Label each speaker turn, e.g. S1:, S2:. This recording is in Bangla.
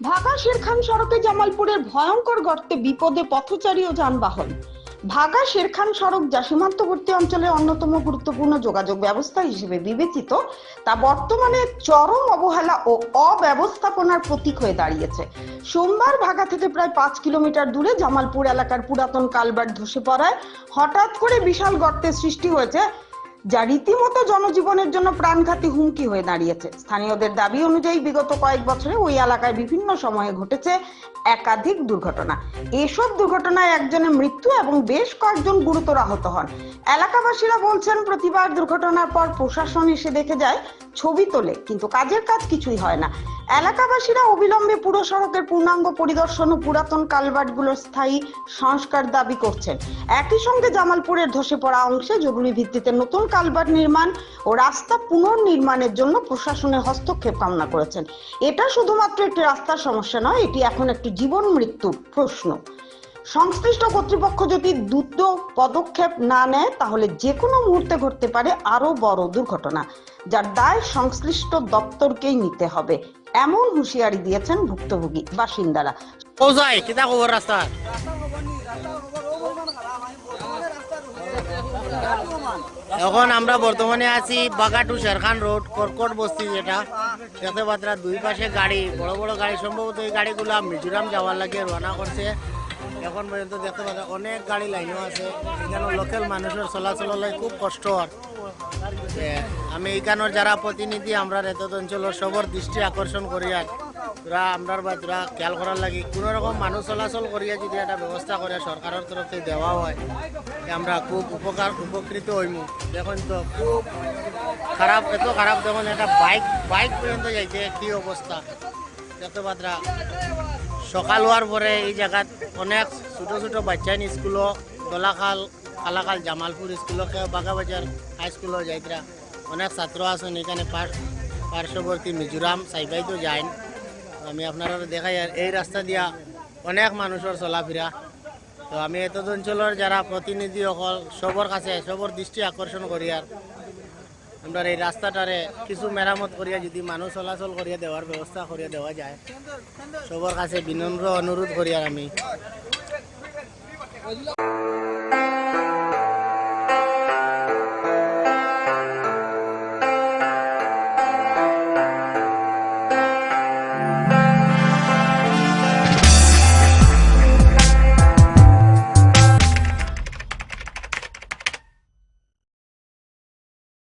S1: ভাগা শেরখান সড়কে জামালপুরের ভয়ঙ্কর গর্তে বিপদে পথচারী ও যানবাহন। ভাগা শেরখান সড়ক যা সীমান্তবর্তী অঞ্চলের অন্যতম গুরুত্বপূর্ণ যোগাযোগ ব্যবস্থা হিসেবে বিবেচিত, তা বর্তমানে চরম অবহেলা ও অব্যবস্থাপনার প্রতীক হয়ে দাঁড়িয়েছে। সোমবার ভাগা থেকে প্রায় পাঁচ কিলোমিটার দূরে জামালপুর এলাকার পুরাতন কালবার ধসে পড়ায় হঠাৎ করে বিশাল গর্তের সৃষ্টি হয়েছে যা রীতিমতো জনজীবনের জন্য প্রাণঘাতী হুমকি হয়ে দাঁড়িয়েছে। স্থানীয়দের দাবি অনুযায়ী বিগত কয়েক বছরে ওই এলাকায় বিভিন্ন সময়ে ঘটেছে একাধিক দুর্ঘটনা। এসব দুর্ঘটনায় একজনের মৃত্যু এবং বেশ কয়েকজন গুরুতর আহত হন। এলাকাবাসীরা বলছেন, প্রতিবার দুর্ঘটনার পর প্রশাসন এসে দেখে যায়, ছবি তোলে, কিন্তু কাজের কাজ কিছুই হয় না। এলাকাবাসীরা অবিলম্বে পুরো সড়কের পূর্ণাঙ্গ পরিদর্শন ও পুরাতন কালভার্টগুলোর স্থায়ী সংস্কার দাবি করছেন। একই সঙ্গে জামালপুরের ধসে পড়া অংশে জরুরি ভিত্তিতে নতুন কালভার্ট নির্মাণ ও রাস্তা পুনর্নির্মাণের জন্য প্রশাসনের হস্তক্ষেপ কামনা করেছেন। এটা শুধুমাত্র একটি রাস্তার সমস্যা নয়, এটি এখন একটি জীবন মৃত্যুর প্রশ্ন। সংশ্লিষ্ট কর্তৃপক্ষ যদি দ্রুত পদক্ষেপ না নেয়, তাহলে যে কোনো মুহূর্তে ঘটতে পারে আরও বড় দুর্ঘটনা, যার দায় সংশ্লিষ্ট দপ্তরকেই নিতে হবে। এমন হুঁশিয়ারি দিয়েছেন ভুক্তভোগী বাসিন্দারা।
S2: রাস্তা এখন? আমরা বর্তমানে আছি বাগাটু শেরখান রোড, কর্কট বস্তি যেটা। দেখতে পাত্রা দুই পাশে গাড়ি, বড় বড় গাড়ি, সম্ভবত এই গাড়িগুলা মিজোরাম যাওয়ার লাগে, রওনা করছে। এখন পর্যন্ত দেখতে পাচ্ছি, অনেক গাড়ি লাইনও আছে। এখানে লোকাল মানুষের চলাচল খুব কষ্ট আমি এইখানের যারা প্রতিনিধি, আমরা এত অঞ্চলের সবর দৃষ্টি আকর্ষণ করিয়া তোরা আমরার বা তোরা খেয়াল করার লাগি, কোনো রকম মানুষ চলাচল করিয়া যদি একটা ব্যবস্থা করে সরকারের তরফ থেকে দেওয়া হয় আমরা খুব উপকার উপকৃত হইমু দেখুন তো খুব খারাপ, এত খারাপ দেখুন একটা বাইক বাইক পর্যন্ত যাইছে, কি অবস্থা দেখতে পাত্রা সকাল হওয়ার পরে এই জায়গাত অনেক ছোট ছোট বাচ্চাইন স্কুলও দোলাখাল কালাকাল জামালপুর স্কুলও বাগাবাজার হাই স্কুলও যাইতরা অনেক ছাত্র আছেন এখানে পার পার্শ্ববর্তী মিজোরাম সাইবাই তো যাইন। আমি আপনারা দেখাই, আর এই রাস্তা দিয়া অনেক মানুষের চলাফেরা। তো আমি এত অঞ্চলের যারা প্রতিনিধি সকল সবর কাছে সবর দৃষ্টি আকর্ষণ করি আর এই রাস্তাটারে কিছু মেরামত করিয়া, যদি মানুষ চলাচল করিয়া দেওয়ার ব্যবস্থা করিয়া দেওয়া যায় সবার কাছে বিনম্র অনুরোধ করি আর আমি।